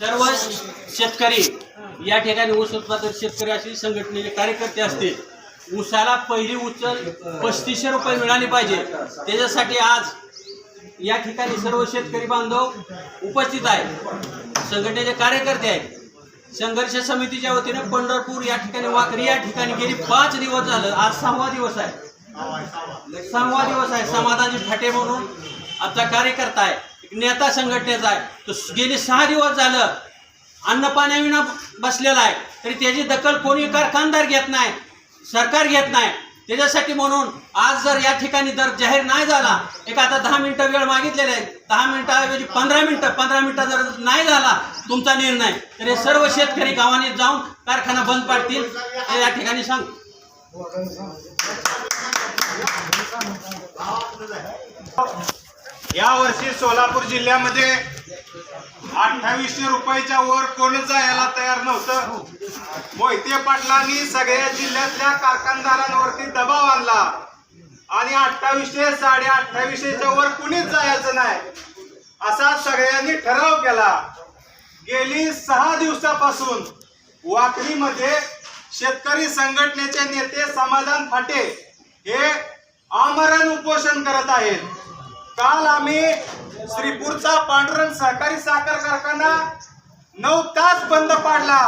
सर्व शेतकरी या ठिकाणी ऊस उत्पादक शेतकरी असे संघटनेचे कार्यकर्ते असतील ऊसाला पहिली उचल पस्तीसशे रुपये मिळाली पाहिजे. त्याच्यासाठी आज या ठिकाणी सर्व शेतकरी बांधव उपस्थित आहेत. संघटनेचे कार्यकर्ते आहेत. संघर्ष समितीच्या वतीने पंढरपूर या ठिकाणी वाकरी या ठिकाणी गेली पाच दिवस झालं. आज सहावा दिवस आहे. सहावा दिवस आहे. समाधानजी ठाटे म्हणून आमचा कार्यकर्ता आहे नेता संघटनेचा आहे. तो गेले सहा दिवस झालं अन्नपाण्याविना बसलेला आहे. तरी त्याची दखल कोणी कारखानदार घेत नाही सरकार घेत नाही. त्याच्यासाठी म्हणून आज जर या ठिकाणी दर जाहीर नाही झाला एक आता दहा मिनटं वेळ मागितलेला आहे. दहा मिनिटाऐवजी पंधरा मिनटं पंधरा मिनटं जर नाही झाला तुमचा निर्णय तर हे सर्व शेतकरी गावाने जाऊन कारखाना बंद पाडतील. हे या ठिकाणी सांग. या वर्षी सोलापूर जिल्ह्यामध्ये अठ्ठावीसशे रुपयाच्या वर कोणच जायला तयार नव्हतं. मोहिते पाटलांनी सगळ्या जिल्ह्यातल्या कारखानदारांवरती दबाव आणला. आणि अठ्ठावीसशे साडे अठ्ठावीसशेच्या वर कुणीच जायचं नाही. असा सगळ्यांनी ठराव केला. गेली सहा दिवसापासून वाकडीमध्ये शेतकरी संघटनेचे नेते समाधान फाटे हे आमरण उपोषण करत आहेत. काल आम्ही श्रीपूरचा पांडुरंग सहकारी साखर कारखाना नऊ तास बंद पाडला.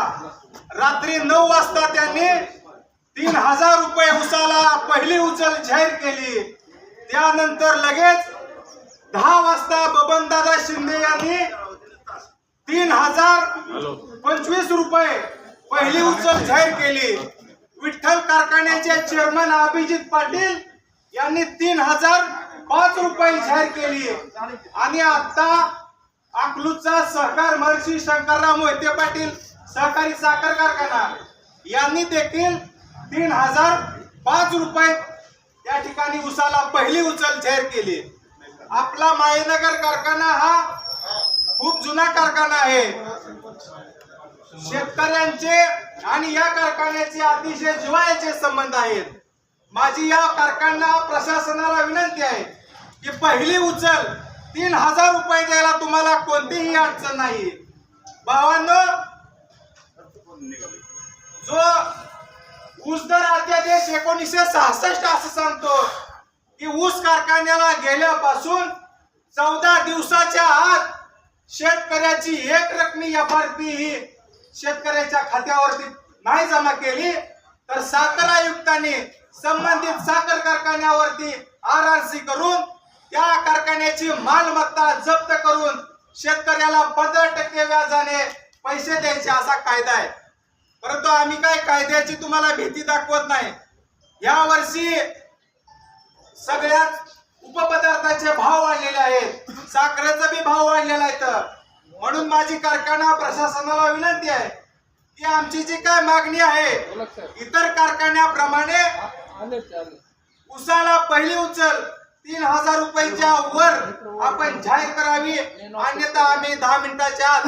रात्री नऊ वाजता त्यांनी तीन हजार रुपये उसाला पहिली उचल जाहीर केली. त्यानंतर लगेच दहा वाजता बबनदादा शिंदे यांनी तीन हजार पंचवीस रुपये पहिली उचल जाहीर केली. विठ्ठल कारखान्याचे चेअरमन अभिजित पाटील यांनी तीन हजार पाच रुपये जाहीर केली. आणि आता अकलूजचा सहकार महर्षी शंकरराव मोहिते पाटील सहकारी साखर कारखाना यांनी देखील तीन हजार पाच रुपये या ठिकाणी उसाला पहिली उचल जाहीर केली. आपला मायनगर कारखाना हा खूप जुना कारखाना आहे. शेतकऱ्यांचे आणि या कारखान्याचे अतिशय जिव्हाळ्याचे संबंध आहेत. माझी या कारखाना प्रशासनाला विनंती आहे. की पहिली उचल. तीन हजार रुपये द्यायला तुम्हाला कोणतीही अडचण नाही. भावांनो जो ऊस दर अध्यादेश एकोणीसशे सहासष्ट असं सांगतो की ऊस कारखान्याला गेल्यापासून चौदा दिवसाच्या आत शेतकऱ्याची एक रकमी एफ आर पी ही शेतकऱ्याच्या खात्यावरती नाही जमा केली तर साखर आयुक्तांनी संबंधित साखर कारखान्यावरती आर आर सी करून त्या कारखान्याची मालमत्ता जप्त करून शेतकऱ्याला पंधरा टक्के व्याजाने पैसे द्यायचे असा कायदा आहे. परंतु आम्ही काय कायद्याची तुम्हाला भीती दाखवत नाही. या वर्षी सगळ्यात उपपदार्थाचे भाव वाढलेले आहेत. साखरेचा बी भाव वाढलेला आहे तर. म्हणून माझी कारखाना प्रशासनाला विनंती आहे की आमची जी काय मागणी आहे इतर कारखान्याप्रमाणे उसाला पहिली उचल तीन हजार रुपयाच्या वर आपण जाहीर करावी. अन्यथा आम्ही दहा मिनिटाच्या आत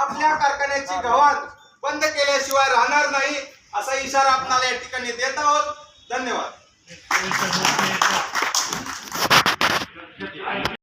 आपल्या कारखान्याची गव्हाण बंद केल्याशिवाय राहणार नाही असा इशारा आपणाला या ठिकाणी देत आहोत. धन्यवाद.